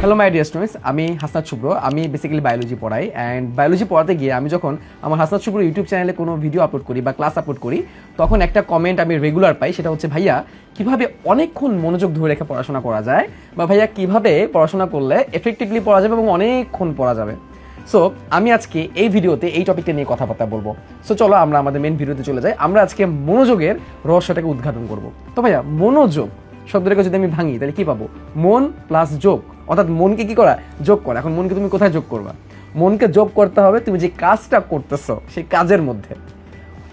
Hello my dear students আমি হাসনাত শুভ্র। আমি basically biology পড়াই অ্যান্ড বায়োলজি পড়াতে গিয়ে আমি যখন আমার হাসনাত শুভ্র ইউটিউব চ্যানেলে কোনো ভিডিও আপলোড করি বা ক্লাস আপলোড করি, তখন একটা কমেন্ট আমি রেগুলার পাই, সেটা হচ্ছে, ভাইয়া, কীভাবে অনেকক্ষণ মনোযোগ ধরে রেখে পড়াশোনা করা যায় বা ভাইয়া, কীভাবে পড়াশোনা করলে এফেক্টিভলি পড়া যাবে এবং অনেকক্ষণ পড়া যাবে? সো আমি আজকে এই ভিডিওতে এই টপিকটা নিয়ে কথাবার্তা বলব। সো চলো আমরা আমাদের মেন ভিডিওতে চলে যাই। আমরা আজকে মনোযোগের রহস্যটাকে উদ্ঘাটন করব। তো ভাইয়া, মনোযোগ শব্দটাকে যদি আমি ভাঙি, তাহলে কি পাবো? মন প্লাস যোগ। অর্থাৎ মনকে কি করা? যোগ করা। এখন মনকে তুমি কোথায় যোগ করবা? মনকে যোগ করতে হবে তুমি যে কাজটা করতেছো সেই কাজের মধ্যে।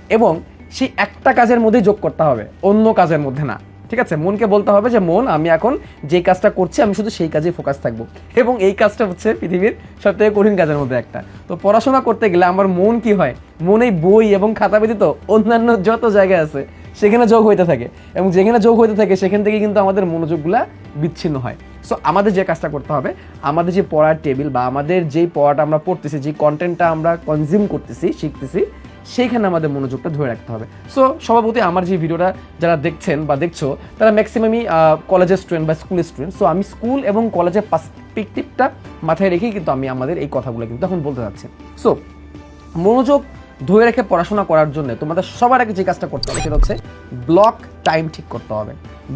এবং সেই একটা কাজের মধ্যেই যোগ করতে হবে, অন্য কাজের মধ্যে না। ঠিক আছে? মনকে বলতে হবে যে, মন, আমি এখন যে কাজটা করছি, আমি শুধু সেই কাজেই ফোকাস থাকব। এবং এই কাজটা হচ্ছে পৃথিবীর সব থেকে কঠিন কাজের মধ্যে একটা। তো পড়াশোনা করতে গেলে আমার মন কি হয়? মন বই এবং খাতা ব্যতীত অন্যান্য যত জায়গায় আছে, সেখানে যোগ হইতে থাকে। এবং যেখানে যোগ হইতে থাকে, সেখান থেকে কিন্তু আমাদের মনোযোগগুলা বিচ্ছিন্ন হয়। সো আমাদের যে কাজটা করতে হবে, আমাদের যে পড়ার টেবিল বা আমাদের যেই পড়াটা আমরা পড়তেছি যে কন্টেন্টটা আমরা কনজিউম করতেছি, শিখতেছি, সেইখানে আমাদের মনোযোগটা ধরে রাখতে হবে। সো সভাপতি আমার যে ভিডিওটা যারা দেখছেন বা দেখছ, তারা ম্যাক্সিমামই কলেজের স্টুডেন্ট বা স্কুলের স্টুডেন্ট সো আমি স্কুল এবং কলেজের পার্সপেক্টিভটা মাথায় রেখেই কিন্তু আমি আমাদের এই কথাগুলো কিন্তু এখন বলতে যাচ্ছি। সো মনোযোগ ধরে রেখে পড়াশোনা করার জন্য তোমাদের সবার আগে যে কাজটা করতে হবে, সেটা হচ্ছে ব্লক টাইম ঠিক করতে হবে।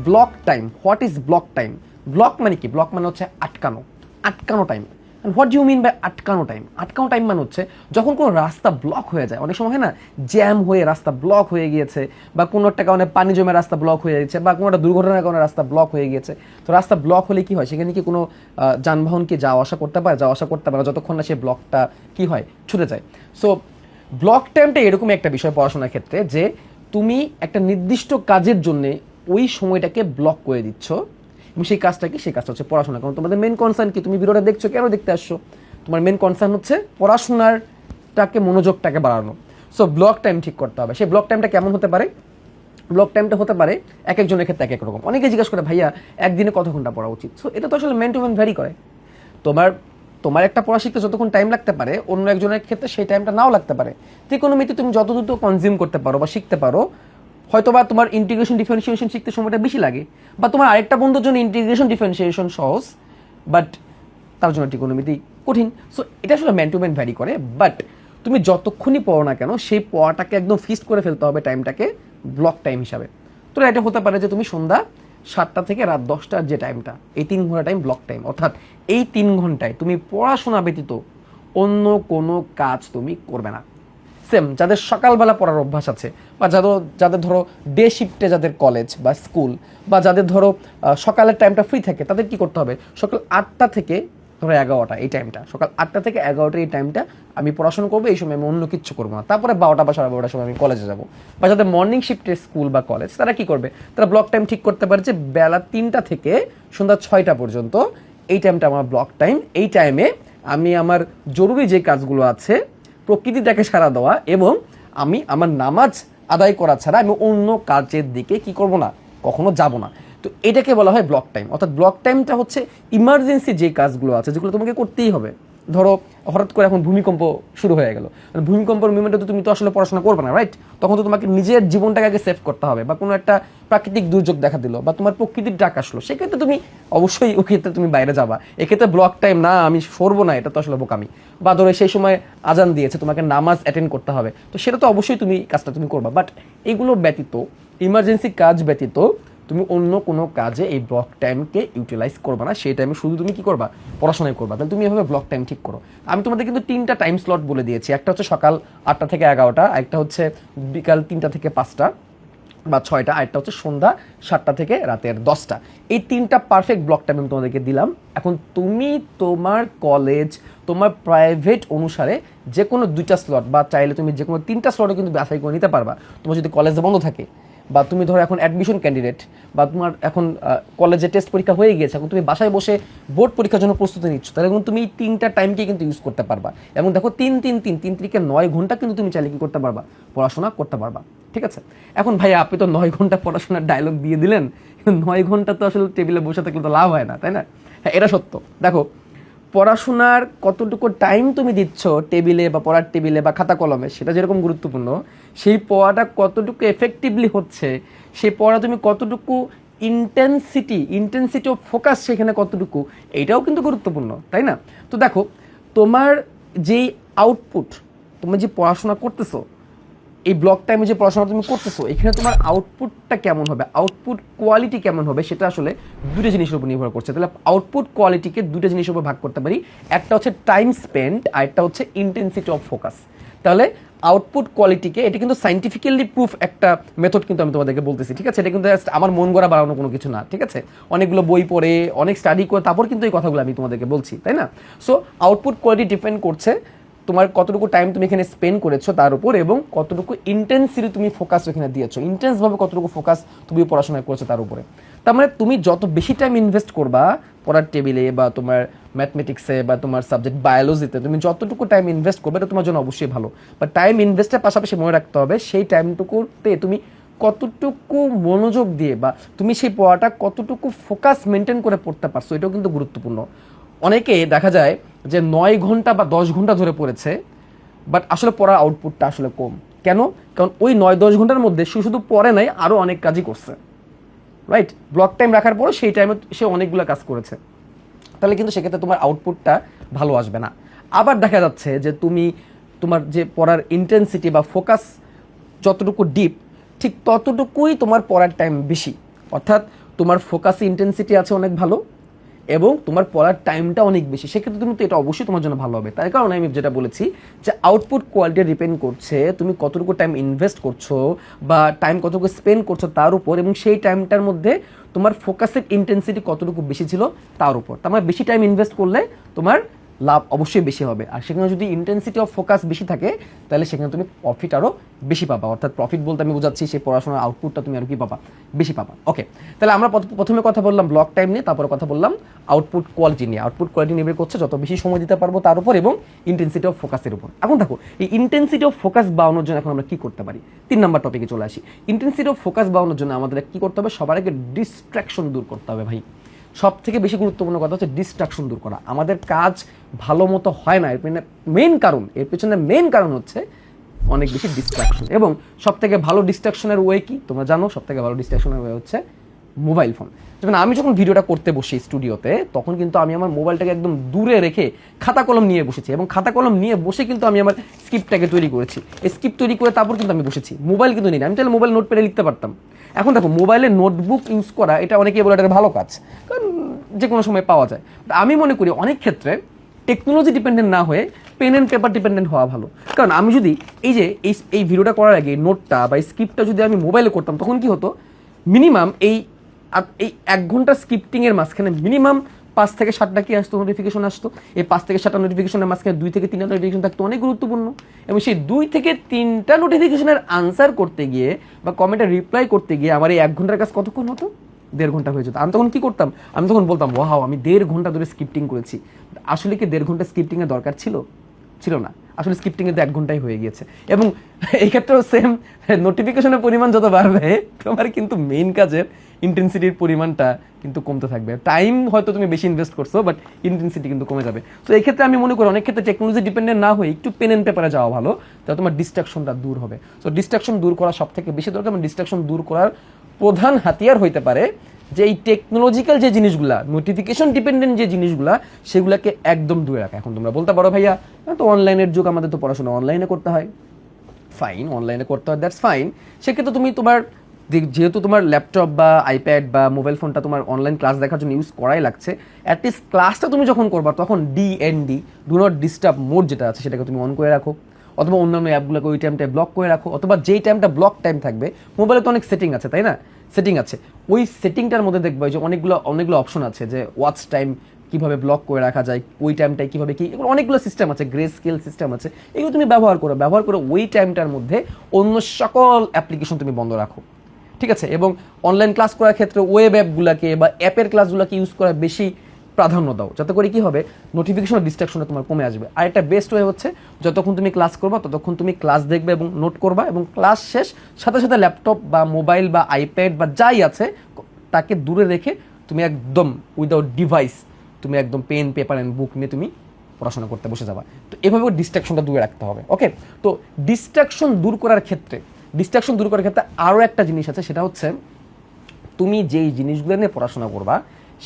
Block time what is block time block মানে কি? ব্লক মানে হচ্ছে আটকানো। আটকানো time what you mean by আটকানো টাইম আটকানো টাইম মানে হচ্ছে যখন কোনো রাস্তা ব্লক হয়ে যায়। অনেক সময় হয় না? জ্যাম হয়ে রাস্তা ব্লক হয়ে গিয়েছে বা কোনো একটা কারণে পানি জমে রাস্তা ব্লক হয়ে গেছে বা কোনো একটা দুর্ঘটনার কারণে রাস্তা ব্লক হয়ে গিয়েছে। তো রাস্তা ব্লক হলে কি হয়? সেখানে কি কোনো যানবাহন কি যাওয়া আসা করতে পারে? যাওয়া আসা করতে পারে যতক্ষণ না সেই ব্লকটা কি হয়? ছুটে যায়। সো ব্লক টাইমটা এরকমই একটা বিষয় পড়াশোনার ক্ষেত্রে যে তুমি একটা নির্দিষ্ট কাজের জন্যে ওই সময়টাকে ব্লক করে দিচ্ছ। সেই কাজটা কি? সেই কাজটা হচ্ছে পড়াশোনা। কারণ তোমাদের মেন কনসার্ন কি? তুমি ভিডিওটা দেখছ, কেন দেখতে আসছো? তোমার মেন কনসার্ন হচ্ছে পড়াশোনারটাকে, মনোযোগটাকে বাড়ানো। সো ব্লক টাইম ঠিক করতে হবে। সেই ব্লক টাইমটা কেমন হতে পারে? ব্লক টাইমটা হতে পারে এক একজনের ক্ষেত্রে এক এক রকম। অনেকে জিজ্ঞাসা করে, ভাইয়া, একদিনে কত ঘণ্টা পড়া উচিত? সো এটা তো আসলে মেন টু মেন ভ্যারি করে। তোমার তোমার একটা পড়া শিখতে যতক্ষণ টাইম লাগতে পারে, অন্য একজনের ক্ষেত্রে সেই টাইমটা নাও লাগতে পারে। ত্রিকোণমিতি তুমি যত দ্রুত কনজিউম করতে পারো বা শিখতে পারো হয়তো বা তোমার ইন্টিগ্রেশন ডিফারেন্সিয়েশন শিখতে সময়টা বেশি লাগে, বা তোমার আরেকটা বন্ধুর জন্য ইন্টিগ্রেশন ডিফারেন্সিয়েশন সহজ বাট তার জন্য ত্রিকোণমিতি কঠিন। সো এটা আসলে ম্যান টু ম্যান ভ্যারি করে বাট তুমি যতক্ষণই পড়ো না কেন, সেই পড়াটাকে একদম ফিক্সড করে ফেলতে হবে টাইমটাকে ব্লক টাইম হিসাবে। তো এটা হতে পারে যে তুমি সন্ধ্যা সাতটা থেকে রাত দশটার যে টাইমটা এই তিন ঘণ্টা টাইম ব্লক টাইম অর্থাৎ এই তিন ঘন্টায় তুমি পড়াশোনা ব্যতীত অন্য কোনো কাজ তুমি করবে না। সেম, যাদের সকালবেলা পড়ার অভ্যাস আছে, বা যাদের যাদের ধরো ডে শিফটে যাদের কলেজ বা স্কুল বা যাদের ধরো সকালের টাইমটা ফ্রি থাকে, তাদের কি করতে হবে? সকাল আটটা থেকে ধরো এগারোটা এই টাইমটা সকাল আটটা থেকে এগারোটা এই টাইমটা আমি পড়াশোনা করব, এই সময় আমি অন্য কিচ্ছু করব না। তারপরে বারোটা বা সাড়ে বারোটার সময় আমি কলেজে যাব। বা যাদের মর্নিং শিফটের স্কুল বা কলেজ তারা কি করবে? তারা ব্লক টাইম ঠিক করতে পারে যে বেলা তিনটা থেকে সন্ধ্যা ছয়টা পর্যন্ত এই টাইমটা আমার ব্লক টাইম এই টাইমে আমি আমার জরুরি যে কাজগুলো আছে প্রকৃতিটাকে সারা দেওয়া এবং আমি আমার নামাজ আদায় করা ছাড়া আমি অন্য কাজের দিকে কি করব না, কখনো যাব না। তো এটাকে বলা হয় ব্লক টাইম অর্থাৎ ব্লক টাইমটা হচ্ছে ইমার্জেন্সি যে কাজগুলো আছে, যেগুলো তোমাকে করতেই হবে। ধরো, হঠাৎ করে এখন ভূমিকম্প শুরু হয়ে গেল। ভূমিকম্পের মুভমেন্টে তো তুমি তো আসলে পড়াশোনা করবে না রাইট তখন তো তোমাকে নিজের জীবনটাকে আগে সেভ করতে হবে বা কোনো একটা প্রাকৃতিক দুর্যোগ দেখা দিল বা তোমার প্রকৃতির ডাক আসলো, সেক্ষেত্রে তুমি অবশ্যই ওই ক্ষেত্রে তুমি বাইরে যাবা। এক্ষেত্রে ব্লক টাইম না, আমি সরবো না, এটা তো আসলে বোকামি। বা ধরো, সেই সময় আজান দিয়েছে, তোমাকে নামাজ অ্যাটেন্ড করতে হবে। তো সেটা তো অবশ্যই তুমি, কাজটা তুমি করবা। বাট এগুলো ব্যতীত ইমার্জেন্সি কাজ ব্যতীত তুমি অন্য কোনো কাজে এই ব্লক টাইমকে ইউটিলাইজ করবে না, সেই টাইমে শুধু তুমি কি করবা? পড়াশোনায় করবা। তাহলে তুমি এভাবে ব্লক টাইম ঠিক করো। আমি তোমাদের কিন্তু তিনটা টাইম স্লট বলে দিয়েছি। একটা হচ্ছে সকাল আটটা থেকে এগারোটা একটা হচ্ছে বিকাল তিনটা থেকে পাঁচটা বা ছয়টা, আরেকটা হচ্ছে সন্ধ্যা সাতটা থেকে রাতের দশটা। এই তিনটা পারফেক্ট ব্লক টাইম আমি তোমাদেরকে দিলাম। এখন তুমি তোমার কলেজ তোমার প্রাইভেট অনুসারে যে কোনো দুইটা স্লট বা চাইলে তুমি যে কোনো তিনটা স্লটে কিন্তু বাছাই করে নিতে পারবা। তোমার যদি কলেজে বন্ধ থাকে বা তুমি ধরো এখন অ্যাডমিশন ক্যান্ডিডেট বা তোমার এখন কলেজে টেস্ট পরীক্ষা হয়ে গিয়েছে, এখন তুমি বাসায় বসে বোর্ড পরীক্ষার জন্য প্রস্তুতি নিচ্ছ, তাহলে এখন তুমি এই তিনটা টাইমকে কিন্তু ইউজ করতে পারবা। এবং দেখো তিন তিন তিন তিন তিরিকে নয় ঘণ্টা কিন্তু তুমি চাইলে কি করতে পারবা? পড়াশোনা করতে পারবা, ঠিক আছে? এখন ভাই, আপনি তো নয় ঘণ্টা পড়াশোনার ডায়লগ দিয়ে দিলেন কিন্তু নয় ঘণ্টা তো আসলে টেবিলে বসে থাকলে তো লাভ হয় না, তাই না? হ্যাঁ এটা সত্য। দেখো, পড়াশোনার কতটুকু টাইম তুমি দিচ্ছ টেবিলে বা পড়ার টেবিলে বা খাতা কলমে, সেটা যেরকম গুরুত্বপূর্ণ সেই পড়াটা কতটুকু এফেক্টিভলি হচ্ছে, সেই পড়া তুমি কতটুকু ইন্টেন্সিটি ইন্টেন্সিটি অফ ফোকাস সেখানে কতটুকু, এটাও কিন্তু গুরুত্বপূর্ণ, তাই না? তো দেখো, তোমার যেই আউটপুট তুমি যে পড়াশোনা করতেছো, এই ব্লক টাইমে যে পড়াশোনা তুমি করতেছো, এখানে তোমার আউটপুটটা কেমন হবে? আউটপুট কোয়ালিটি কেমন হবে? সেটা আসলে দুটো জিনিসের উপর নির্ভর করছে। তাহলে আউটপুট কোয়ালিটিকে দুটো জিনিসের উপর ভাগ করতে পারি। একটা হচ্ছে টাইম স্পেন্ড আর একটা হচ্ছে ইন্টেন্সিটি অফ ফোকাস তাহলে আউটপুট কোয়ালিটিকে এটা কিন্তু সাইন্টিফিক্যালি প্রুফ একটা মেথড কিন্তু আমি তোমাদেরকে বলতেছি, ঠিক আছে? এটা কিন্তু just আমার মন গড়া বাড়ানো কোনো কিছু না, ঠিক আছে? অনেকগুলো বই পড়ে, অনেক স্টাডি করে, তারপর কিন্তু এই কথাগুলো আমি তোমাদেরকে বলছি, তাই না? সো আউটপুট কোয়ালিটি ডিপেন্ড করছে তোমার কতটুকু টাইম তুমি এখানে স্পেন্ড করেছ তার উপর এবং কতটুকু ইন্টেন্সিটি তুমি ফোকাস এখানে দিয়েছ ইন্টেন্সভাবে কতটুকু ফোকাস তুমি পড়াশোনা করেছ তার উপরে। তার মানে তুমি যত বেশি টাইম ইনভেস্ট করবা পড়ার টেবিলে বা তোমার ম্যাথমেটিক্সে বা তোমার সাবজেক্ট বায়োলজিতে তুমি যতটুকু টাইম ইনভেস্ট করবে, এটা তোমার জন্য অবশ্যই ভালো। বা টাইম ইনভেস্টের পাশাপাশি মনে রাখতে হবে, সেই টাইমটুকুতে তুমি কতটুকু মনোযোগ দিয়ে বা তুমি সেই পড়াটা কতটুকু ফোকাস মেনটেন করে পড়তে পারছ, এটাও কিন্তু গুরুত্বপূর্ণ। অনেকে দেখা যায় যে নয় ঘণ্টা বা দশ ঘণ্টা ধরে পড়েছে বাট আসলে পড়ার আউটপুটটা আসলে কম। কেন? কারণ ওই নয় দশ ঘণ্টার মধ্যে সে, শুধু পড়ে নাই আরও অনেক কাজই করছে। রাইট ব্লক টাইম রাখার পরও সেই টাইমে সে অনেকগুলো কাজ করেছে। তাহলে কিন্তু সেক্ষেত্রে তোমার আউটপুটটা ভালো আসবে না। আবার দেখা যাচ্ছে যে তুমি তোমার যে পড়ার ইন্টেন্সিটি বা ফোকাস যতটুকু ডিপ ঠিক ততটুকুই তোমার পড়ার টাইম বেশি। অর্থাৎ তোমার ফোকাস ইন্টেন্সিটি আছে অনেক ভালো এবং তোমার পড়ার টাইমটা অনেক বেশি। সেক্ষেত্রে কিন্তু এটা অবশ্যই তোমার জন্য ভালো হবে। তার কারণে আমি যেটা বলেছি যে আউটপুট কোয়ালিটি ডিপেন্ড করছে, তুমি কতটুকু টাইম ইনভেস্ট করছ বা টাইম কতটুকু স্পেন্ড করছ তার উপর এবং সেই টাইমটার মধ্যে তোমার ফোকাসের ইন্টেন্সিটি কতটুকু বেশি ছিল তার উপর। তার মানে বেশি টাইম ইনভেস্ট করলে তোমার লাভ অবশ্যই বেশি হবে। আর সেখানে যদি ইন্টেন্সিটি অফ ফোকাস বেশি থাকে, তাহলে সেখানে তুমি প্রফিট আরও বেশি পাবা। অর্থাৎ প্রফিট বলতে আমি বোঝাচ্ছি সেই পড়াশোনার আউটপুটটা তুমি আরও কি পাবা? বেশি পাবা। ওকে তাহলে আমরা প্রথমে কথা বললাম ব্লক টাইম নিয়ে, তারপরে কথা বললাম আউটপুট কোয়ালিটি নিয়ে। আউটপুট কোয়ালিটি নির্ভর করছে, যত বেশি সময় দিতে পারব তার উপর এবং ইন্টেন্সিটি অফ ফোকাসের উপর। এখন দেখো, এই ইন্টেন্সিটি অফ ফোকাস বাড়ানোর জন্য এখন আমরা কি করতে পারি? তিন নাম্বার টপিকে চলে আসি। ইন্টেন্সিটি অফ ফোকাস বাড়ানোর জন্য আমাদের কি করতে হবে? সবার আগে ডিস্ট্রাকশন দূর করতে হবে ভাই। সব থেকে বেশি গুরুত্বপূর্ণ কথা হচ্ছে ডিস্ট্রাকশন দূর করা। আমাদের কাজ ভালো মতো হয় না, এর মেন কারণ, এর পেছনে মেন কারণ হচ্ছে অনেক বেশি ডিস্ট্রাকশন এবং সব থেকে ভালো ডিস্ট্রাকশনের ওয়ে কি? তোমরা জানো সব থেকে ভালো ডিস্ট্রাকশনের ওয়ে হচ্ছে মোবাইল ফোন। যেমন আমি যখন ভিডিওটা করতে বসি স্টুডিওতে, তখন কিন্তু আমি আমার মোবাইলটাকে একদম দূরে রেখে খাতা কলম নিয়ে বসেছি এবং খাতা কলম নিয়ে বসে কিন্তু আমি আমার স্ক্রিপ্টটাকে তৈরি করেছি। এই স্ক্রিপ্ট তৈরি করে তারপর কিন্তু আমি বসেছি। মোবাইল কিন্তু নিই। আমি তাহলে মোবাইল নোট পেরে লিখতে পারতাম। এখন দেখো, মোবাইলে নোটবুক ইউজ করা, এটা অনেকেই বলে এটা ভালো কাজ, কারণ যে কোনো সময় পাওয়া যায়। আমি মনে করি অনেক ক্ষেত্রে টেকনোলজি ডিপেন্ডেন্ট না হয়ে পেন অ্যান্ড পেপার ডিপেন্ডেন্ট হওয়া ভালো। কারণ আমি যদি এই যে এই এই ভিডিওটা করার আগে নোটটা বা স্ক্রিপ্টটা যদি আমি মোবাইলে করতাম, তখন কি হতো? মিনিমাম এই এই এক ঘণ্টা স্ক্রিপ্টিংয়ের মাঝখানে মিনিমাম পাঁচ থেকে সাতটা কি আসতো নোটিফিকেশন আসতো। এই পাঁচ থেকে সাতটা নোটিফিকেশনের মাঝখানে দুই থেকে তিনটা নোটিফিকেশন থাকতো, অনেক গুরুত্বপূর্ণ। এবং সেই দুই থেকে তিনটা নোটিফিকেশনের আনসার করতে গিয়ে বা কমেন্টে রিপ্লাই করতে গিয়ে আমার এই এক ঘণ্টার কাজ কতক্ষণ হতো? দেড় ঘণ্টা হয়ে যেত। আমি তখন কি করতাম? আমি তখন বলতাম, ওয়াও, আমি দেড় ঘণ্টা ধরে স্ক্রিপ্টিং করেছি। আসলে কি দেড় ঘণ্টা স্ক্রিপ্টিংয়ের দরকার ছিল? ছিল না। আসলে স্ক্রিপ্টিংয়ে তো এক ঘন্টাই হয়ে গিয়েছে। এবং এই ক্ষেত্রেও সেম নোটিফিকেশনের পরিমাণ যত বাড়বে, তোমার কিন্তু মেইন কাজের ইন্টেন্সিটির পরিমাণটা কিন্তু কমতে থাকবে। টাইম হয়তো তুমি বেশি ইনভেস্ট করছ বাট ইন্টেন্সিটি কিন্তু কমে যাবে। তো এই ক্ষেত্রে আমি মনে করি অনেক ক্ষেত্রে টেকনোলজি ডিপেন্ডেন্ট না হয়ে একটু পেন অ্যান্ড পেপারে যাওয়া ভালো তাহলে তোমার ডিস্ট্রাকশনটা দূর হবে। সো ডিস্ট্রাকশন দূর করা সব থেকে বেশি দরকার ডিস্ট্রাকশন দূর করার প্রধান হাতিয়ার হইতে পারে যে এই টেকনোলজিক্যাল যে জিনিসগুলা নোটিফিকেশন ডিপেন্ডেন্ট যে জিনিসগুলা, সেগুলোকে একদম দূরে রাখা। এখন তোমরা বলতে পারো ভাইয়া তো অনলাইনের যুগ, আমাদের তো পড়াশোনা অনলাইনে করতে হয়। ফাইন অনলাইনে করতে হয় দ্যাটস ফাইন সেক্ষেত্রে তুমি তোমার যেহেতু তোমার ল্যাপটপ বা আইপ্যাড বা মোবাইল ফোনটা তোমার অনলাইন ক্লাস দেখার জন্য ইউজ করাই লাগছে অ্যাটলিস্ট ক্লাসটা তুমি যখন করবা, তখন DND do not disturb mode যেটা আছে, সেটাকে তুমি অন করে রাখো। অথবা অন্যান্য অ্যাপগুলোকে ওই টাইমটা ব্লক করে রাখো, অথবা যেই টাইমটা ব্লক টাইম থাকবে মোবাইলে তো অনেক সেটিং আছে, তাই না? সেটিং আছে। ওই সেটিংটার মধ্যে দেখবে যে অনেকগুলো অনেকগুলো অপশন আছে যে ওয়াচ টাইম কীভাবে ব্লক করে রাখা যায়, ওই টাইমটায় কীভাবে কী, এগুলো অনেকগুলো সিস্টেম আছে গ্রে স্কেল সিস্টেম আছে, এগুলো তুমি ব্যবহার করো, ব্যবহার করে ওই টাইমটার মধ্যে অন্য সকল অ্যাপ্লিকেশন তুমি বন্ধ রাখো। ঠিক আছে? এবং অনলাইন ক্লাস করার ক্ষেত্রে ওয়েব অ্যাপগুলোকে বা অ্যাপের ক্লাসগুলোকে ইউজ করা বেশি প্রাধান্য দাও। যাতে করে কি হবে? নোটিফিকেশন ডিস্ট্রাকশনটা তোমার কমে আসবে। আর একটা বেস্ট ওয়ে হচ্ছে, যতক্ষণ তুমি ক্লাস করবা, ততক্ষণ তুমি ক্লাস দেখবে এবং নোট করবা এবং ক্লাস শেষ, সাথে সাথে ল্যাপটপ বা মোবাইল বা আইপ্যাড বা যাই আছে, তাকে দূরে রেখে তুমি একদম উইদাউট ডিভাইস তুমি একদম পেন পেপার অ্যান্ড বুক নিয়ে তুমি পড়াশোনা করতে বসে যাবা। তো এভাবে ডিস্ট্রাকশনটা দূরে রাখতে হবে ওকে তো ডিস্ট্রাকশন দূর করার ক্ষেত্রে ডিস্ট্রাকশন দূর করার ক্ষেত্রে আরও একটা জিনিস আছে, সেটা হচ্ছে তুমি যেই জিনিসগুলো নিয়ে পড়াশোনা করবা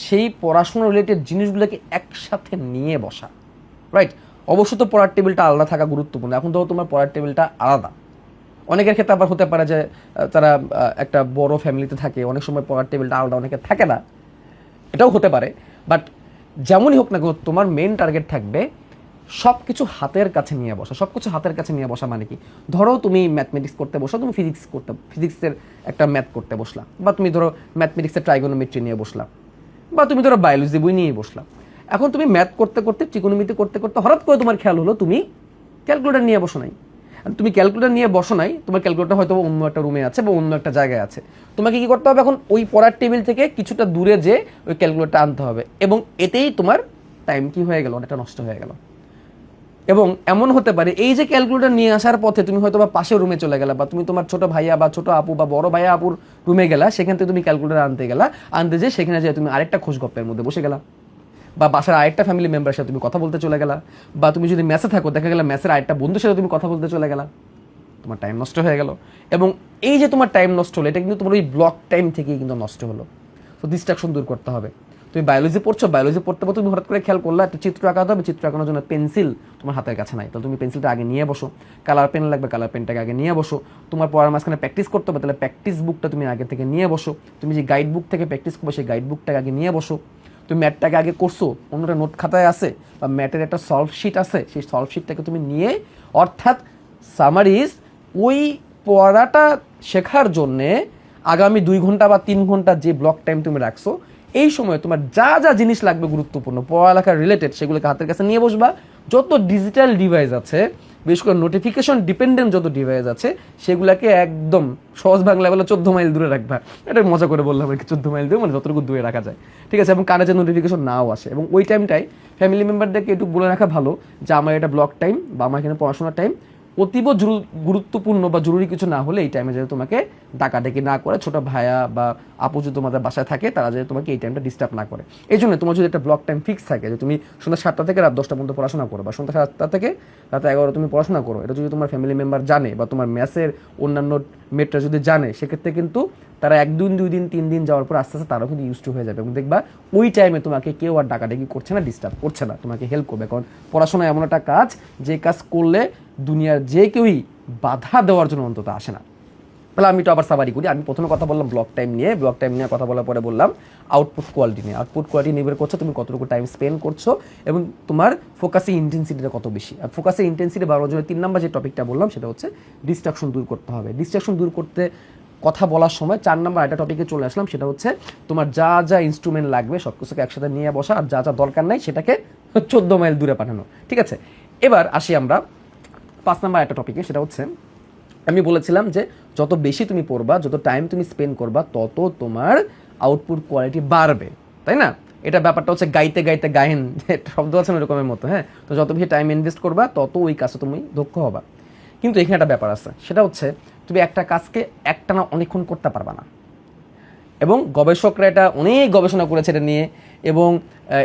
সেই পড়াশোনা রিলেটেড জিনিসগুলোকে একসাথে নিয়ে বসা রাইট অবশ্য তো পড়ার টেবিলটা আলাদা থাকা গুরুত্বপূর্ণ। এখন তো তোমার পড়ার টেবিলটা আলাদা। অনেকের ক্ষেত্রে আবার হতে পারে যে তারা একটা বড় ফ্যামিলিতে থাকে, অনেক সময় পড়ার টেবিলটা আলাদা, অনেকে থাকে না। এটাও হতে পারে বাট যেমনই হোক না তোমার মেন টার্গেট থাকবে সব কিছু হাতের কাছে নিয়ে বসা। সব কিছু হাতের কাছে নিয়ে বসা মানে কি? ধরো তুমি ম্যাথমেটিক্স করতে বসো, তুমি ফিজিক্স করতে ফিজিক্সের একটা ম্যাথ করতে বসলা, বা তুমি ধরো ম্যাথমেটিক্সের ট্রাইগোনোমেট্রি নিয়ে বসলা। বা তুমি ধরো বায়োলজি বই নিয়ে বসলাম। এখন তুমি ম্যাথ করতে করতে ত্রিকোণমিতি করতে করতে হঠাৎ করে তোমার খেয়াল হলো তুমি ক্যালকুলেটার নিয়ে বসো নাই। তুমি ক্যালকুলেটার নিয়ে বসো নাই, তোমার ক্যালকুলেটার হয়তো অন্য একটা রুমে আছে বা অন্য একটা জায়গায় আছে। তোমাকে কি করতে হবে এখন? ওই পড়ার টেবিল থেকে কিছুটা দূরে যে ওই ক্যালকুলেটার আনতে হবে। এবং এতেই তোমার টাইম কি হয়ে গেল? অনেকটা নষ্ট হয়ে গেল। এবং এমন হতে পারে, এই যে ক্যালকুলেটর নিয়ে আসার পথে তুমি হয়তো বা পাশের রুমে চলে গেলা বা তুমি তোমার ছোট ভাইয়া বা ছোট আপু বা বড় ভাইয়া আপুর রুমে গেলা, সেখান থেকে তুমি ক্যালকুলেটর আনতে গেলা, আনতে যে সেখানে যে তুমি আরেকটা খোঁজ গপ্পের মধ্যে বসে গেলা। বা বাসার আরেকটা ফ্যামিলি মেম্বারের সাথে তুমি কথা বলতে চলে গেলা, বা তুমি যদি মেসে থাকো, দেখা গেলা মেসের আরেকটা বন্ধুর সাথে তুমি কথা বলতে চলে গেলা, তোমার টাইম নষ্ট হয়ে গেল। এবং এই যে তোমার টাইম নষ্ট হলো, এটা কিন্তু তোমার ওই ব্লক টাইম থেকেই কিন্তু নষ্ট হলো। তো ডিস্ট্রাকশন দূর করতে হবে। তুমি বায়োলজি পড়ছো বায়োলজি পড়তে পড়তে তুমি হঠাৎ করে খেয়াল করলা, একটা চিত্র আঁকাতে হবে, চিত্র আঁকানোর জন্য পেন্সিল তোমার হাতের কাছে নাই। তাহলে তুমি পেন্সিলটা আগে নিয়ে বসো। কালার পেন লাগবে কালার পেনটাকে আগে নিয়ে বসো। তোমার পড়ার মাঝখানে প্র্যাকটিস করতে হবে, তাহলে প্র্যাকটিস বুকটা তুমি আগে থেকে নিয়ে বসো। তুমি যে গাইড বুক থেকে প্র্যাকটিস করবে, সেই গাইড বুকটাকে আগে নিয়ে বসো। তুমি ম্যাটটাকে আগে করছ, অন্যটা নোট খাতায় আছে, বা ম্যাটের একটা সলভ শিট আছে, সেই সলভ শিটটাকে তুমি নিয়ে, অর্থাৎ সামারিজ ওই পড়াটা শেখার জন্যে আগামী দুই ঘণ্টা বা তিন ঘণ্টা যে ব্লক টাইম তুমি রাখছো এই সময় তোমার যা যা জিনিস লাগবে গুরুত্বপূর্ণ পড়ালেখার রিলেটেড সেগুলোকে হাতের কাছে নিয়ে বসবা। যত ডিজিটাল ডিভাইস আছে, বিশেষ করে নোটিফিকেশন ডিপেন্ডেন্ট যত ডিভাইস আছে, সেগুলোকে একদম সহজ বাংলা বলে চোদ্দ মাইল দূরে রাখবা। এটা মজা করে বললাম আর কি, চোদ্দ মাইল দূরে মানে যতটুকু দূরে রাখা যায়। ঠিক আছে, এবং কানে যে নোটিফিকেশন নাও আসে। এবং ওই টাইমটাই ফ্যামিলি মেম্বারদেরকে একটু বলে রাখা ভালো যে, আমার এটা ব্লক টাইম বা আমার এখানে পড়াশোনার টাইম অতীব গুরুত্বপূর্ণ বা জরুরি কিছু না হলে এই টাইমে যাতে তোমাকে ডাকাডাকি না করে ছোট ভাইয়া বা আপু যদি তোমাদের বাসায় থাকে, তারা যাতে তোমাকে এই টাইমটা ডিস্টার্ব না করে। এই জন্য তোমার যদি একটা ব্লক টাইম ফিক্স থাকে, যে তুমি সন্ধ্যা সাতটা থেকে রাত দশটা পর্যন্ত পড়াশোনা করো বা সন্ধ্যা সাতটা থেকে রাত এগারো তুমি পড়াশোনা করো, এটা যদি তোমার ফ্যামিলি মেম্বার জানে বা তোমার ম্যাসের অন্যান্য মেটরা যদি জানে, সেক্ষেত্রে কিন্তু তারা একদিন দুই দিন, তিন দিন যাওয়ার পর আস্তে আস্তে তারাও কিন্তু ইউজ টু হয়ে যাবে এবং দেখবা ওই টাইমে তোমাকে কেউ আর ডাকাডাকি করছে না ডিস্টার্ব করছে না, তোমাকে হেল্প করবে। কারণ পড়াশোনা এমন একটা কাজ, যে কাজ করলে দুনিয়ার যে কেউই বাধা দেওয়ার জন্য অন্তত আসে না। তাহলে আমি তো আবার সাবারি করি। আমি প্রথমে কথা বললাম ব্লক টাইম নিয়ে। ব্লক টাইম নিয়ে কথা বলার পরে বললাম আউটপুট কোয়ালিটি নিয়ে। আউটপুট কোয়ালিটি নির্ভর করছ তুমি কতটুকু টাইম স্পেন্ড করছ এবং তোমার ফোকাসে ইন্টেন্সিটিটা কত বেশি। আর ফোকাসে ইন্টেন্সিটি বাড়ানোর জন্য তিন নম্বর যে টপিকটা বললাম, সেটা হচ্ছে ডিস্ট্রাকশন দূর করতে হবে। ডিস্ট্রাকশন দূর করতে কথা বলার সময় চার নাম্বার একটা টপিকে চলে আসলাম, সেটা হচ্ছে তোমার যা যা ইনস্ট্রুমেন্ট লাগবে সব কিছুকে একসাথে নিয়ে বসা আর যা যা দরকার নাই সেটাকে চোদ্দ মাইল দূরে পাঠানো। ঠিক আছে? এবার আসি আমরা পাঁচ নাম্বার একটা টপিকে সেটা হচ্ছে আমি বলেছিলাম যে যত বেশি তুমি পড়বা, যত টাইম তুমি স্পেন্ড করবা, তত তোমার আউটপুট কোয়ালিটি বাড়বে। তাই না? এটা ব্যাপারটা হচ্ছে গাইতে গাইতে গায়েন শব্দ আছে এরকমের মতো হ্যাঁ? তো যত বেশি টাইম ইনভেস্ট করবা, তত ওই কাজে তুমি দক্ষ হবা। কিন্তু এখানে একটা ব্যাপার আছে, সেটা হচ্ছে তুমি একটা কাজকে একটানা অনেকক্ষণ করতে পারবা না। এবং গবেষকরা এটা অনেক গবেষণা করেছে এটা নিয়ে, এবং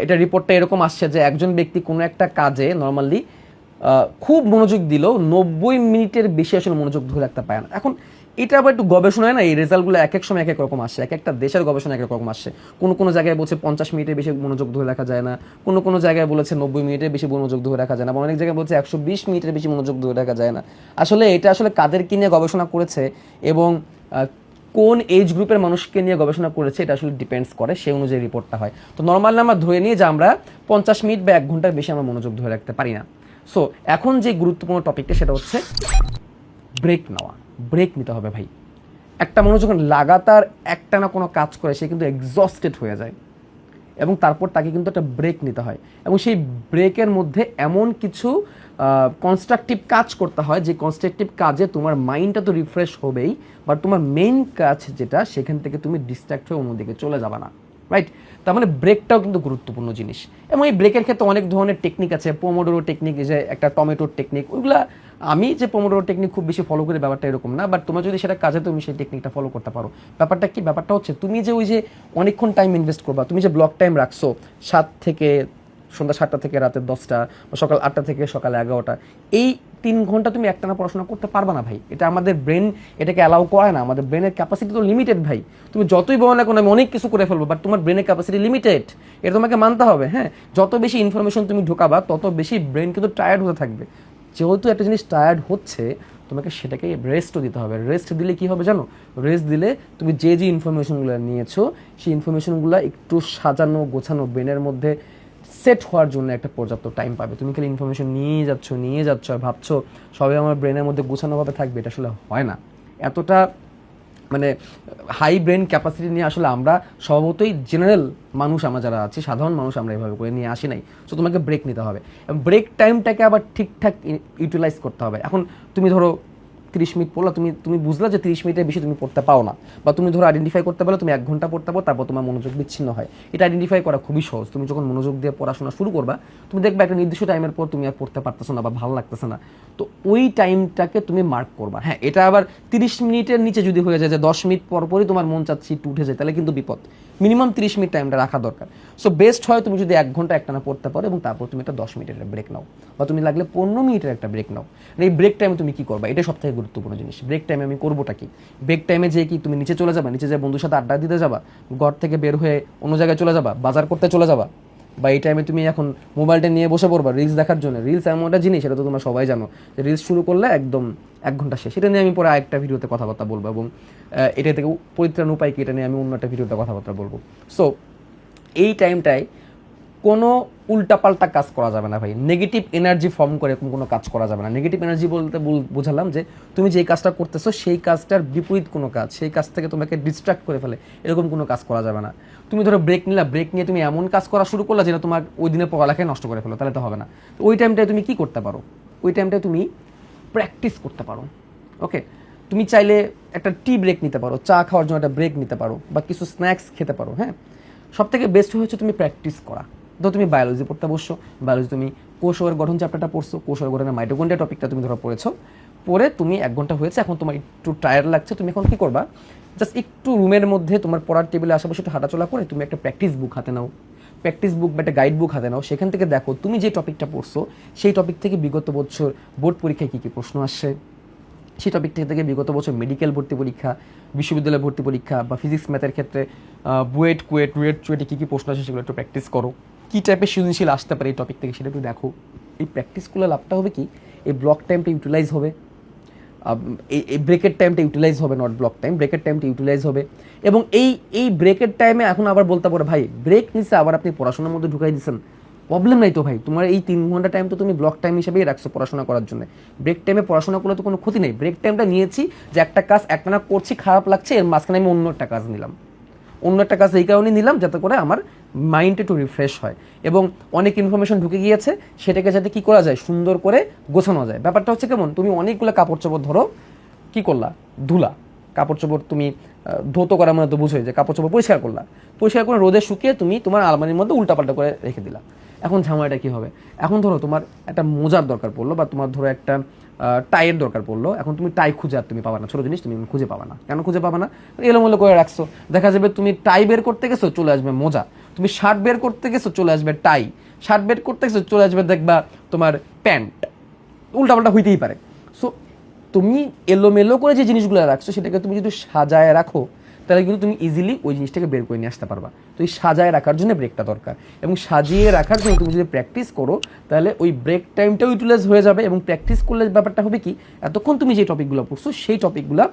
এটা রিপোর্টটা এরকম আসছে যে একজন ব্যক্তি কোনো একটা কাজে নর্মালি খুব মনোযোগ দিলেও নব্বই মিনিটের বেশি আসলে মনোযোগ ধরে রাখতে পারে না। এখন এটা আবার একটু গবেষণায় না, এই রেজাল্টগুলো এক এক সময় এক এক রকম আসে, এক একটা দেশের গবেষণা এক এক রকম আসে। কোনো কোনো জায়গায় বলছে পঞ্চাশ মিনিটের বেশি মনোযোগ ধরে রাখা যায় না, কোনো কোনো জায়গায় বলেছে নব্বই মিনিটের বেশি মনোযোগ ধরে রাখা যায় না অনেক জায়গায় বলছে একশো বিশ মিনিটের বেশি মনোযোগ ধরে রাখা যায় না। আসলে এটা আসলে কাদেরকে নিয়ে গবেষণা করেছে এবং কোন এজ গ্রুপের মানুষকে নিয়ে গবেষণা করেছে এটা আসলে ডিপেন্ডস করে, সেই অনুযায়ী রিপোর্টটা হয়। তো নর্মালি আমরা ধরে নিয়ে যে আমরা পঞ্চাশ মিনিট বা এক ঘণ্টার বেশি আমরা মনোযোগ ধরে রাখতে পারি না। সো এখন যে গুরুত্বপূর্ণ টপিকটা সেটা হচ্ছে ব্রেক নেওয়া। ব্রেক নিতে হবে ভাই। একটা মানুষ যখন লাগাতার একটা না কোনো কাজ করে, সে কিন্তু এক্সস্টেড হয়ে যায়। এবং তারপর তাকে কিন্তু একটা ব্রেক নিতে হয়। এবং সেই ব্রেকের মধ্যে এমন কিছু কনস্ট্রাকটিভ কাজ করতে হয়, যে কনস্ট্রাকটিভ কাজে তোমার মাইন্ডটা তো রিফ্রেশ হবেই বাট তোমার মেইন কাজ যেটা, সেখান থেকে তুমি ডিস্ট্র্যাক্ট হয়ে অন্যদিকে চলে যাবে না। রাইট তার মানে ব্রেকটাও কিন্তু গুরুত্বপূর্ণ জিনিস। এবং এই ব্রেকের ক্ষেত্রে অনেক ধরনের টেকনিক আছে। পোমোডোরো টেকনিক যে একটা টমেটোর টেকনিক ওইগুলা আমি যে পোমোডোরো টেকনিক খুব বেশি ফলো করি ব্যাপারটা এরকম না বাট তোমার যদি সেটা কাজে তুমি সেই টেকনিকটা ফলো করতে পারো। ব্যাপারটা কি? ব্যাপারটা হচ্ছে তুমি যে ওই যে অনেকক্ষণ টাইম ইনভেস্ট করবা, তুমি যে ব্লক টাইম রাখছো, সাত থেকে সন্ধ্যা সাতটা থেকে রাতের দশটা বা সকাল আটটা থেকে সকাল এগারোটা। এই তিন ঘণ্টা তুমি একটানা পড়াশোনা করতে পারবে না ভাই। এটা আমাদের ব্রেন, এটাকে অ্যালাউ করে না। আমাদের ব্রেনের ক্যাপাসিটি তো লিমিটেড ভাই। তুমি যতই বলো না কোনো, আমি অনেক কিছু করে ফেলব বাট তোমার ব্রেনের ক্যাপাসিটি লিমিটেড এটা তোমাকে মানতে হবে হ্যাঁ? যত বেশি ইনফরমেশন তুমি ঢোকাবা, তত বেশি ব্রেন কিন্তু টায়ার্ড হতে থাকবে। যেহেতু একটা জিনিস টায়ার্ড হচ্ছে, তোমাকে সেটাকে রেস্টও দিতে হবে। রেস্ট দিলে কি হবে জানো? রেস্ট দিলে তুমি যে যে ইনফরমেশনগুলো নিয়েছো, সেই ইনফরমেশনগুলো একটু সাজানো, গোছানো, ব্রেনের মধ্যে সেট হওয়ার জন্য একটা পর্যাপ্ত টাইম পাবে। তুমি খালি ইনফরমেশন নিয়ে যাচ্ছ নিয়ে যাচ্ছ আর ভাবছ সবাই আমার ব্রেনের মধ্যে গোছানোভাবে থাকবে, এটা আসলে হয় না। এতটা মানে হাই ব্রেন ক্যাপাসিটি নিয়ে আসলে আমরা স্বভাবতই জেনারেল মানুষ আমরা যারা আছি, সাধারণ মানুষ আমরা এভাবে করে নিয়ে আসি নাই। সো তোমাকে ব্রেক নিতে হবে। ব্রেক টাইমটাকে আবার ঠিকঠাক ইউটিলাইজ করতে হবে। এখন তুমি ধরো তিরিশ মিনিট পড়লা, তুমি তুমি বুঝলা যে তিরিশ মিনিটের বেশি তুমি পড়তে পাও না। বা তুমি ধরো আইডেন্টিফাই করতে পারো তুমি এক ঘণ্টা পড়তে পারো, তারপর তোমার মনোযোগ বিচ্ছিন্ন হয়। এটা আইডেন্টিফাই করা খুবই সহজ। তুমি যখন মনোযোগ দিয়ে পড়াশোনা শুরু করবা, তুমি দেখবে একটা নির্দিষ্ট টাইমের পর তুমি আর পড়তে পারতেছো না বা ভালো লাগতেছে না। তো ওই টাইমটাকে তুমি মার্ক করবা। হ্যাঁ এটা আবার তিরিশ মিনিটের নিচে যদি হয়ে যায় যে দশ মিনিট পর পরই তোমার মন চাচ্ছি উঠে যায়, তাহলে কিন্তু বিপদ। মিনিমাম তিরিশ মিনিট টাইমটা রাখা দরকার। সো বেস্ট হয় তুমি যদি এক ঘণ্টা একটানা পড়তে পারো এবং তারপর তুমি একটা দশ মিনিটের একটা ব্রেক নাও বা তুমি লাগলে পনেরো মিনিটের একটা ব্রেক নাও। এই ব্রেক টাইমে তুমি কি করবা? এটা সবথেকে গুরুত্বপূর্ণ জিনিস। ব্রেক টাইমে আমি করবোটা কি? ব্রেক টাইমে যে কি তুমি নিচে চলে যাবা? নিচে যে বন্ধুর সাথে আড্ডা দিতে যাবা? ঘর থেকে বের হয়ে অন্য জায়গায় চলে যাবা? বাজার করতে চলে যাবা? বা এই টাইমে তুমি এখন মোবাইলটা নিয়ে বসে পড়বা? রিলস দেখার জন্য। রিলস এমন একটা জিনিস এটা তো তোমরা সবাই জানো। যে রিলস শুরু করলে একদম এক ঘণ্টা শেষ। এটা নিয়ে আমি পরে আরেকটা ভিডিওতে কথাবার্তা বলব এবং এটা থেকে পরিত্রাণ উপায় কি? এটা নিয়ে আমি অন্য একটা ভিডিওতে কথাবার্তা বলব। সো এই টাইমটায় কোনো উল্টাপাল্টা কাজ করা যাবে না ভাই। নেগেটিভ এনার্জি ফর্ম করে এরকম কোনো কাজ করা যাবে না। নেগেটিভ এনার্জি বলতে বল- বোঝালাম যে, তুমি যেই কাজটা করতেছো, সেই কাজটার বিপরীত কোনো কাজ, সেই কাজ থেকে তোমাকে ডিস্ট্রাক্ট করে ফেলে, এরকম কোনো কাজ করা যাবে না। তুমি ধরো ব্রেক নিলা ব্রেক নিয়ে তুমি এমন কাজ করা শুরু করলা যেটা তোমার ওই দিনে পড়ালেখায় নষ্ট করে ফেলো, তাহলে তো হবে না। তো ওই টাইমটায় তুমি কি করতে পারো? ওই টাইমটায় তুমি প্র্যাকটিস করতে পারো। ওকে তুমি চাইলে একটা টি ব্রেক নিতে পারো, চা খাওয়ার জন্য একটা ব্রেক নিতে পারো, বা কিছু স্ন্যাক্স খেতে পারো হ্যাঁ? সব থেকে বেস্ট হচ্ছে তুমি প্র্যাকটিস করা। ধরো তুমি বায়োলজি পড়তে বসছো বায়োলজি তুমি কোষের গঠন চ্যাপ্টারটা পড়ছো কোষের গঠনের মাইটোকন্ড্রিয়া টপিকটা তুমি ধরো পড়েছো। পড়ে তুমি এক ঘণ্টা হয়েছে, এখন তোমার একটু টায়ার লাগছে, তুমি এখন কি করবা? জাস্ট একটু রুমের মধ্যে তোমার পড়ার টেবিলে আশেপাশে একটু হাঁটাচলা করে তুমি একটা প্র্যাকটিস বুক হাতে নাও। প্র্যাকটিস বুক বা একটা গাইড বুক হাতে নাও। সেখান থেকে দেখো তুমি যে টপিকটা পড়ছো, সেই টপিক থেকে বিগত বছর বোর্ড পরীক্ষায় কী কী প্রশ্ন আসছে সেই টপিক থেকে বিগত বছর মেডিকেল ভর্তি পরীক্ষা, বিশ্ববিদ্যালয় ভর্তি পরীক্ষা বা ফিজিক্স ম্যাথের ক্ষেত্রে বুয়েট, কুয়েট রুয়েট চুয়েটে কী কী প্রশ্ন আছে সেগুলো একটু প্র্যাকটিস করো। কী টাইপের সৃজনশীল আসতে পারে এই টপিক থেকে সেটা একটু দেখো। এই প্র্যাকটিসগুলো লাভটা হবে কি? এই ব্লক টাইমটা ইউটিলাইজ হবে। এই ব্রেকের টাইমটা ইউটিলাইজ হবে নট ব্লক টাইম ব্রেকের টাইমটা ইউটিলাইজ হবে। এবং এই এই ব্রেকের টাইমে এখন আবার বলতে পারো, ভাই ব্রেক নিচ্ছে আবার আপনি পড়াশোনার মধ্যে ঢুকাই দিচ্ছেন প্রবলেম নাই তো ভাই। তোমার এই তিন ঘণ্টা টাইম তো তুমি ব্লক টাইম হিসেবেই রাখছো পড়াশোনা করার জন্য। ব্রেক টাইমে পড়াশোনা করলে তো কোনো ক্ষতি নেই। ব্রেক টাইমটা নিয়েছি যে একটা কাজ একটানা করছি, খারাপ লাগছে, এর মাঝখানে আমি অন্য একটা কাজ নিলাম। অন্য একটা কাজ এই কারণে নিলাম যাতে করে আমার মাইন্ড একটু রিফ্রেশ হয়। এবং অনেক ইনফরমেশন ঢুকে গিয়েছে, সেটাকে যাতে কী করা যায়, সুন্দর করে গোছানো যায়। ব্যাপারটা হচ্ছে কেমন? তুমি অনেকগুলো কাপড় চোপড় ধরো, কী করলা? ধুলা। কাপড় চোপড় তুমি ধৌত করার মানে তো বুঝোই যে কাপড় চোপড় পরিষ্কার করলা। পরিষ্কার করে রোদে শুকিয়ে তুমি তোমার আলমারির মধ্যে উল্টাপাল্টা করে রেখে দিলা। এখন ঝামেলাটা কী হবে? এখন ধরো তোমার একটা মোজার দরকার পড়ল বা তোমার ধরো একটা টাইয়ের দরকার পড়ল। এখন তুমি টাই খুঁজে আর তুমি পাবা না। ছোটো জিনিস তুমি খুঁজে পাবা না। কেন খুঁজে পাবা না? এলোমেলো করে রাখছো। দেখা যাবে তুমি টাই বের করতে গেছো, চলে আসবে মোজা। তুমি শার্ট বের করতে গেছো, চলে আসবে টাই। শার্ট বের করতে গেছো, চলে আসবে দেখবা তোমার প্যান্ট। উল্টাপাল্টা হইতেই পারে। তুমি এলোমেলো করে যে জিনিসগুলো রাখছো সেটাকে তুমি যদি সাজায় রাখো, তাহলে কিন্তু তুমি ইজিলি ওই জিনিসটাকে বের করে নিয়ে আসতে পারবা। তো এই সাজায় রাখার জন্য ব্রেকটা দরকার। এবং সাজিয়ে রাখার জন্য তুমি যদি প্র্যাকটিস করো, তাহলে ওই ব্রেক টাইমটাও ইউটিলাইজ হয়ে যাবে। এবং প্র্যাকটিস করলে ব্যাপারটা হবে কি, এতক্ষণ তুমি যে টপিকগুলো পড়ছো, সেই টপিকগুলো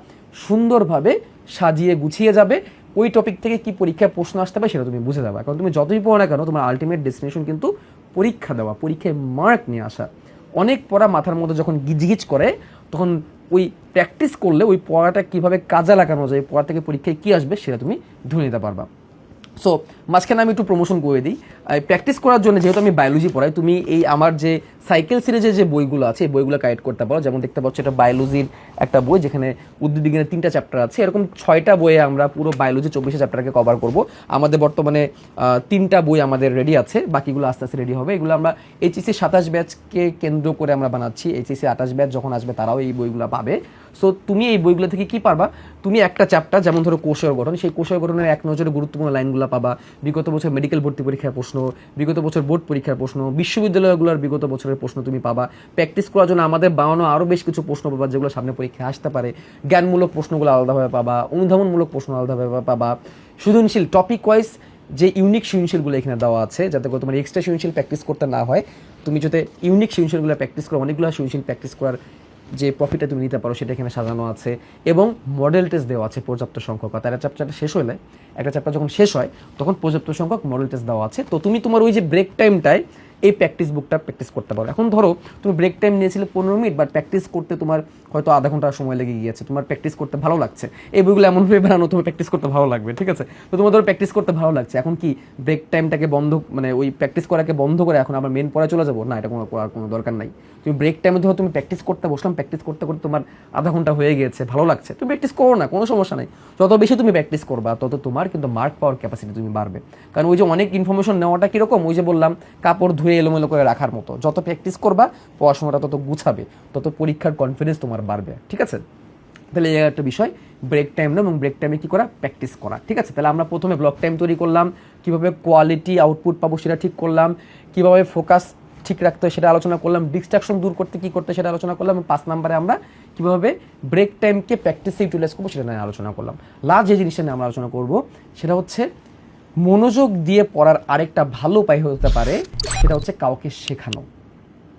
সুন্দরভাবে সাজিয়ে গুছিয়ে যাবে। ওই টপিক থেকে কি পরীক্ষায় প্রশ্ন আসতে পারে সেটা তুমি বুঝে যাবে। কারণ তুমি যতই পড়ো না কেন, তোমার আলটিমেট ডেস্টিনেশন কিন্তু পরীক্ষা দেওয়া, পরীক্ষায় মার্ক নিয়ে আসা। অনেক পড়া মাথার মধ্যে যখন গিজগিজ করে তখন ওই প্র্যাকটিস করলে ওই পড়াটা কীভাবে কাজে লাগানো যায়, পড়া থেকে পরীক্ষায় কী আসবে সেটা তুমি ধরে নিতে পারবা। সো মাঝখানে আমি একটু প্রমোশন করে দিই। প্র্যাকটিস করার জন্য যেহেতু আমি বায়োলজি পড়াই, তুমি এই আমার যে সাইকেল সিরিজের যে বইগুলো আছে, এই বইগুলো কালেক্ট করতে পারো। যেমন দেখতে পাচ্ছ, এটা বায়োলজির একটা বই যেখানে উদ্ভিদ বিজ্ঞানের তিনটা চ্যাপ্টার আছে। এরকম ছয়টা বইয়ে আমরা পুরো বায়োলজি চব্বিশে চ্যাপ্টারকে কভার করব। আমাদের বর্তমানে তিনটা বই আমাদের রেডি আছে। বাকিগুলো আস্তে আস্তে রেডি হবে। এগুলো আমরা এইচএসসি সাতাশ ব্যাচকে কেন্দ্র করে আমরা বানাচ্ছি। এইচএসসি আঠাশ ব্যাচ যখন আসবে তারাও এই বইগুলো পাবে। সো তুমি এই বইগুলো থেকে কি পারবা? তুমি একটা চ্যাপ্টার যেমন ধরো কোষের গঠন, সেই কোষের গঠনের এক নজরে গুরুত্বপূর্ণ লাইনগুলো পাবা। বিগত বছর মেডিকেল ভর্তি পরীক্ষার প্রশ্ন, বিগত বছর বোর্ড পরীক্ষার প্রশ্ন, বিশ্ববিদ্যালয়গুলোর বিগত বছরের প্রশ্ন তুমি পাবা। প্র্যাকটিস করার জন্য আমাদের বানানো আরও বেশ কিছু প্রশ্ন পাবা, যেগুলো সামনে পরীক্ষায় আসতে পারে। জ্ঞানমূলক প্রশ্নগুলো আলাদাভাবে পাবা, অনুধাবনমূলক প্রশ্ন আলাদাভাবে পাবা। সৃজনশীল টপিক ওয়াইজ যে ইউনিক সৃজনশীলগুলো এখানে দেওয়া আছে, যাতে করে তোমার এক্সট্রা সৃজনশীল প্র্যাকটিস করতে না হয়, তুমি যাতে ইউনিক সৃজনশীলগুলো প্র্যাকটিস করো, অনেকগুলো সৃজনশীল প্র্যাকটিস করার যে প্রফিটটা তুমি নিতে পারো, সেটা এখানে সাজানো আছে। এবং মডেল টেস্ট দেওয়া আছে পর্যাপ্ত সংখ্যক। অর্থাৎ একটা চ্যাপ্টারটা শেষ হলে, একটা চ্যাপ্টার যখন শেষ হয়, তখন পর্যাপ্ত সংখ্যক মডেল টেস্ট দেওয়া আছে। তো তুমি তোমার ওই যে ব্রেক টাইমটায় এই প্র্যাকটিস বুকটা প্র্যাকটিস করতে পারো। এখন ধরো, তুমি ব্রেক টাইম নিয়েছিলে পনেরো মিনিট বাট প্র্যাকটিস করতে তোমার হয়তো আধা ঘণ্টা সময় লেগে গিয়েছে। তোমার প্র্যাকটিস করতে ভালো লাগছে। এই বইগুলো এমনভাবে বানানো তোমার প্র্যাকটিস করতে ভালো লাগবে, ঠিক আছে? তো তোমার ধরো প্র্যাকটিস করতে ভালো লাগছে। এখন কি ব্রেক টাইমটাকে বন্ধ মানে ওই প্র্যাকটিস করাকে বন্ধ করে এখন আবার মেন পড়া চলে যাব? না, এটা কোনো করার কোনো দরকার নাই। তুমি ব্রেক টাইমে ধরো, তুমি প্র্যাকটিস করতে বসলাম প্র্যাকটিস করতে করতে তোমার আধা ঘণ্টা হয়ে গিয়েছে, ভালো লাগছে। তুমি প্র্যাকটিস করো না, কোনো সমস্যা নাই। যত বেশি তুমি প্র্যাকটিস করবা, তত তোমার কিন্তু মার্ক পাওয়ার ক্যাপাসিটি তুমি বাড়বে। কারণ ওই যে অনেক ইনফরমেশন নেওয়াটা কীরকম? ওই যে বললাম, কাপড় ধুয়ে এলোমেলো করে রাখার মতো। যত প্র্যাকটিস করবা, পড়াশোনাটা তত গুছাবে, তত পরীক্ষার কনফিডেন্স তোমার বাড়বে। ঠিক আছে? তাহলে এই একটা বিষয়। ব্রেক টাইম না এবং ব্রেক টাইমে কী করা? প্র্যাকটিস করা। ঠিক আছে? তাহলে আমরা প্রথমে ব্লক টাইম তৈরি করলাম। কীভাবে কোয়ালিটি আউটপুট পাবো সেটা ঠিক করলাম। কীভাবে ফোকাস ঠিক রাখতে সেটা আলোচনা করলাম। ডিস্ট্রাকশন দূর করতে কী করতে সেটা আলোচনা করলাম। পাঁচ নাম্বারে আমরা কীভাবে ব্রেক টাইমকে প্র্যাকটিসে ইউটিলাইজ করব সেটা নিয়ে আলোচনা করলাম। লাস্ট যে জিনিসটা নিয়ে আমরা আলোচনা করব, সেটা হচ্ছে মনোযোগ দিয়ে পড়ার আরেকটা ভালো উপায় হতে পারে, সেটা হচ্ছে কাউকে শেখানো।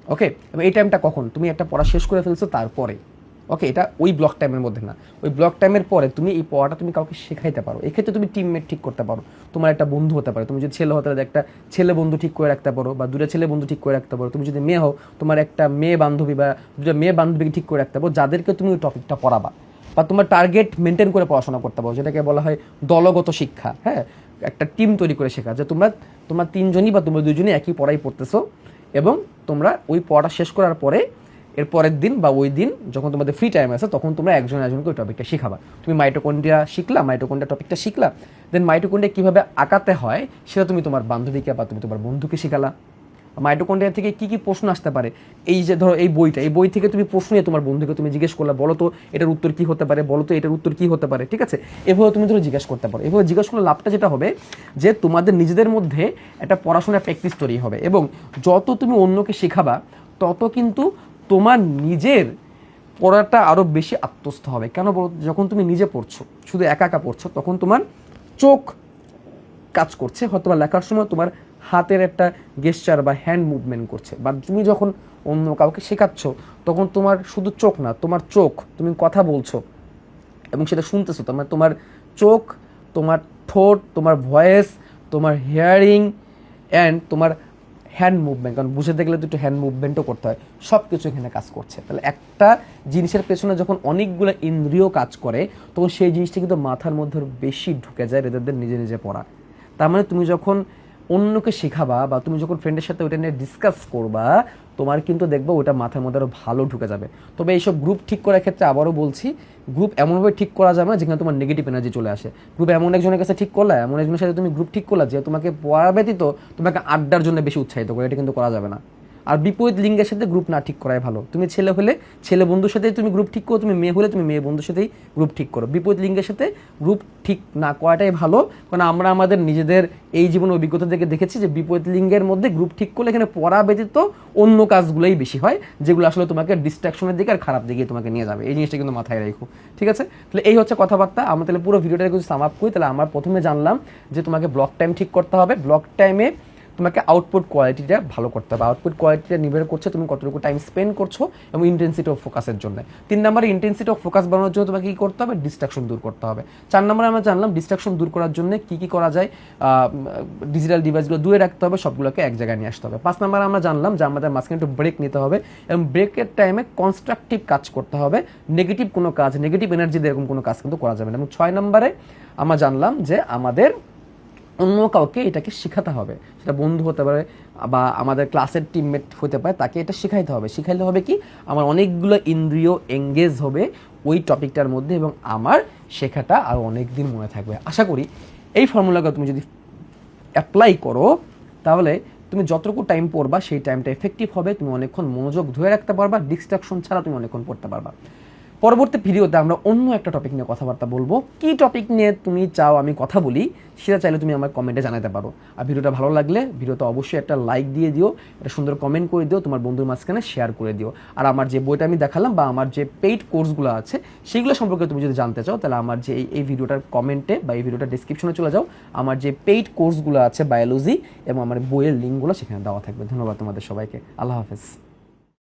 ওকে এবং এই টাইমটা কখন? তুমি একটা পড়া শেষ করে ফেলছো, তারপরে। ওকে এটা ওই ব্লক টাইমের মধ্যে না। ওই ব্লক টাইমের পরে তুমি এই পড়াটা তুমি কাউকে শেখাইতে পারো। এক্ষেত্রে তুমি টিমমেট ঠিক করতে পারো। তোমার একটা বন্ধু হতে পারে। তুমি যদি ছেলে হতে একটা ছেলে বন্ধু ঠিক করে রাখতে পারো বা দুটো ছেলে বন্ধু ঠিক করে রাখতে পারো, তুমি যদি মেয়ে হও, তোমার একটা মেয়ে বান্ধবী বা দুটো মেয়ে বান্ধবীকে ঠিক করে রাখতে পারো, যাদেরকে তুমি ওই টপিকটা পড়াবা। বা তোমার টার্গেট মেনটেন করে পড়াশোনা করতে পারো, যেটাকে বলা হয় দলগত শিক্ষা। হ্যাঁ? একটা টিম তৈরি করে শেখা, যে তোমরা তোমরা তিনজনই বা তোমরা দুজনই একই পড়াই পড়তেছো এবং তোমরা ওই পড়াটা শেষ করার পরে, এর পরের দিন বা ওই দিন যখন তোমাদের ফ্রি টাইম আছে, তখন তোমরা একজন একজনকে ওই টপিকটা শিখাবা। তুমি মাইটোকন্ডিয়া শিখলা মাইটোকন্ডিয়া টপিকটা শিখলা দেন মাইটোকন্ডিয়া কীভাবে আঁকাতে হয়, সেটা তুমি তোমার বান্ধবীকে বা তুমি তোমার বন্ধুকে শিখালা। মাইটোকন্ড্রিয়া থেকে কি কি প্রশ্ন আসতে পারে? এই যে ধরো, এই বইটা, এই বই থেকে তুমি প্রশ্ন তোমার বন্ধুকে তুমি জিজ্ঞেস করলে, বলো তো এটার উত্তর কি হতে পারে, বলো তো এটার উত্তর কি হতে পারে, ঠিক আছে? এভাবে তুমি ধরো জিজ্ঞেস করতে পারো। এভাবে জিজ্ঞেস করলে লাভটা যেটা হবে যে তোমাদের নিজেদের মধ্যে একটা পড়াশোনার প্র্যাকটিস তৈরি হবে এবং যত তুমি অন্যকে শেখাবা, তত কিন্তু তোমার নিজের পড়াটা আরও বেশি আত্মস্থ হবে। কেন বলো? যখন তুমি নিজে পড়ছো, শুধু একা একা পড়ছো, তখন তোমার চোখ কাজ করছে হয়তো লেখার সময় তোমার হাতের একটা গেস্টার বা হ্যান্ড মুভমেন্ট করছে। বা তুমি যখন অন্য কাউকে শেখাচ্ছ, তখন তোমার শুধু চোখ না, তোমার চোখ, তুমি কথা বলছো এবং সেটা শুনতেছো তোমার তোমার চোখ, তোমার ঠোঁট, তোমার ভয়েস তোমার হিয়ারিং অ্যান্ড তোমার হ্যান্ড মুভমেন্ট কারণ বুঝে দেখলে তো হ্যান্ড মুভমেন্টও করতে হয় সব কিছু এখানে কাজ করছে। তাহলে একটা জিনিসের পেছনে যখন অনেকগুলো ইন্দ্রিয় কাজ করে, তখন সেই জিনিসটা কিন্তু মাথার মধ্যে বেশি ঢুকে যায় রেদারদের নিজে নিজে পড়া। তার মানে তুমি যখন অন্যকে শেখাবা বা তুমি যখন ফ্রেন্ডের সাথে ওটা নিয়ে ডিসকাস করবা, তোমার কিন্তু দেখব ওটা মাথার মধ্যে আরও ভালো ঢুকে যাবে। তবে এইসব গ্রুপ ঠিক করার ক্ষেত্রে আবারও বলছি গ্রুপ এমনভাবে ঠিক করা যাবে না যেখানে তোমার নেগেটিভ এনার্জি চলে আসে। গ্রুপ এমন একজনের কাছে ঠিক করলা, এমন একজনের সাথে তুমি গ্রুপ ঠিক করলা যে তোমাকে পড়া ব্যতীত তোমাকে আড্ডার জন্য বেশি উৎসাহিত করে, এটা কিন্তু করা যাবে না। আর বিপরীত লিঙ্গের সাথে গ্রুপ না ঠিক করাই ভালো। তুমি ছেলে হলে ছেলে বন্ধুর সাথেই তুমি গ্রুপ ঠিক করো, তুমি মেয়ে হলে তুমি মেয়ে বন্ধুর সাথেই গ্রুপ ঠিক করো। বিপরীত লিঙ্গের সাথে গ্রুপ ঠিক না করাটাই ভালো, কারণ আমরা আমাদের নিজেদের এই জীবন অভিজ্ঞতা থেকে দেখেছি যে বিপরীত লিঙ্গের মধ্যে গ্রুপ ঠিক করলে এখানে পড়া ব্যতীত অন্য কাজগুলোই বেশি হয়, যেগুলো আসলে তোমাকে ডিস্ট্রাকশনের দিকে আর খারাপ দিকে তোমাকে নিয়ে যাবে। এই জিনিসটা কিন্তু মাথায় রেখো, ঠিক আছে? তাহলে এই হচ্ছে কথাবার্তা। আমরা তাহলে পুরো ভিডিওটা কিছু সাম আপ করি, তাহলে আমরা প্রথমে জানলাম যে তোমাকে ব্লক টাইম ঠিক করতে হবে। ব্লক টাইমে তোমাকে আউটপুট কোয়ালিটিটা ভালো করতে হবে। আউটপুট কোয়ালিটিটা নির্ভর করছে তুমি কতটুকু টাইম স্পেন্ড করছ এবং ইন্টেন্সিটি অফ ফোকাসের জন্য। তিন নম্বরে ইন্টেন্সিটি অফ ফোকাস বানানোর জন্য তোমাকে কী করতে হবে? ডিস্ট্রাকশন দূর করতে হবে। চার নম্বরে আমরা জানলাম ডিস্ট্রাকশন দূর করার জন্য কী কী করা যায় ডিজিটাল ডিভাইসগুলো দূরে রাখতে হবে, সবগুলোকে এক জায়গায় নিয়ে আসতে হবে। পাঁচ নম্বরে আমরা জানলাম যে আমাদের মাঝখানে একটু ব্রেক নিতে হবে এবং ব্রেকের টাইমে কনস্ট্রাকটিভ কাজ করতে হবে। নেগেটিভ কোনো কাজ নেগেটিভ এনার্জি দিয়ে এরকম কোনো কাজ কিন্তু করা যাবে না। এবং ছয় নম্বরে আমরা জানলাম যে আমাদের অন্য কাউকে এটাকে শেখাতে হবে। সেটা বন্ধু হতে পারে বা আমাদের ক্লাসের টিমমেট হতে পারে, তাকে এটা শেখাইতে হবে। শেখাইতে হবে কি? আমার অনেকগুলো ইন্দ্রিয় এঙ্গেজ হবে ওই টপিকটার মধ্যে এবং আমার শেখাটা আরও অনেক দিন মনে থাকবে। আশা করি এই ফর্মুলাকে তুমি যদি অ্যাপ্লাই করো, তাহলে তুমি যতটুকু টাইম পড়বা, সেই টাইমটা এফেক্টিভ হবে, তুমি অনেকক্ষণ মনোযোগ ধরে রাখতে পারবা ডিস্ট্রাকশন ছাড়া তুমি অনেকক্ষণ পড়তে পারবা। পরবর্তী ভিডিওতে আমরা অন্য একটা টপিক নিয়ে কথাবার্তা বলব। কি টপিক নিয়ে তুমি চাও আমি কথা বলি, সেটা চাইলে তুমি আমার কমেন্টে জানাতে পারো। আর ভিডিওটা ভালো লাগলে ভিডিওতে অবশ্যই একটা লাইক দিয়ে দিও, একটা সুন্দর কমেন্ট করে দিও, তোমার বন্ধুর মাঝখানে শেয়ার করে দিও। আর আমার যে বইটা আমি দেখালাম বা আমার যে পেইড কোর্সগুলো আছে, সেগুলো সম্পর্কে তুমি যদি জানতে চাও, তাহলে আমার যে এই- ভিডিওটার কমেন্টে বা এই ভিডিওটার ডিসক্রিপশনে চলে যাও। আমার যে পেইড কোর্সগুলো আছে বায়োলজি এবং আমার বইয়ের লিঙ্কগুলো সেখানে দেওয়া থাকবে। ধন্যবাদ তোমাদের সবাইকে। আল্লাহ হাফেজ।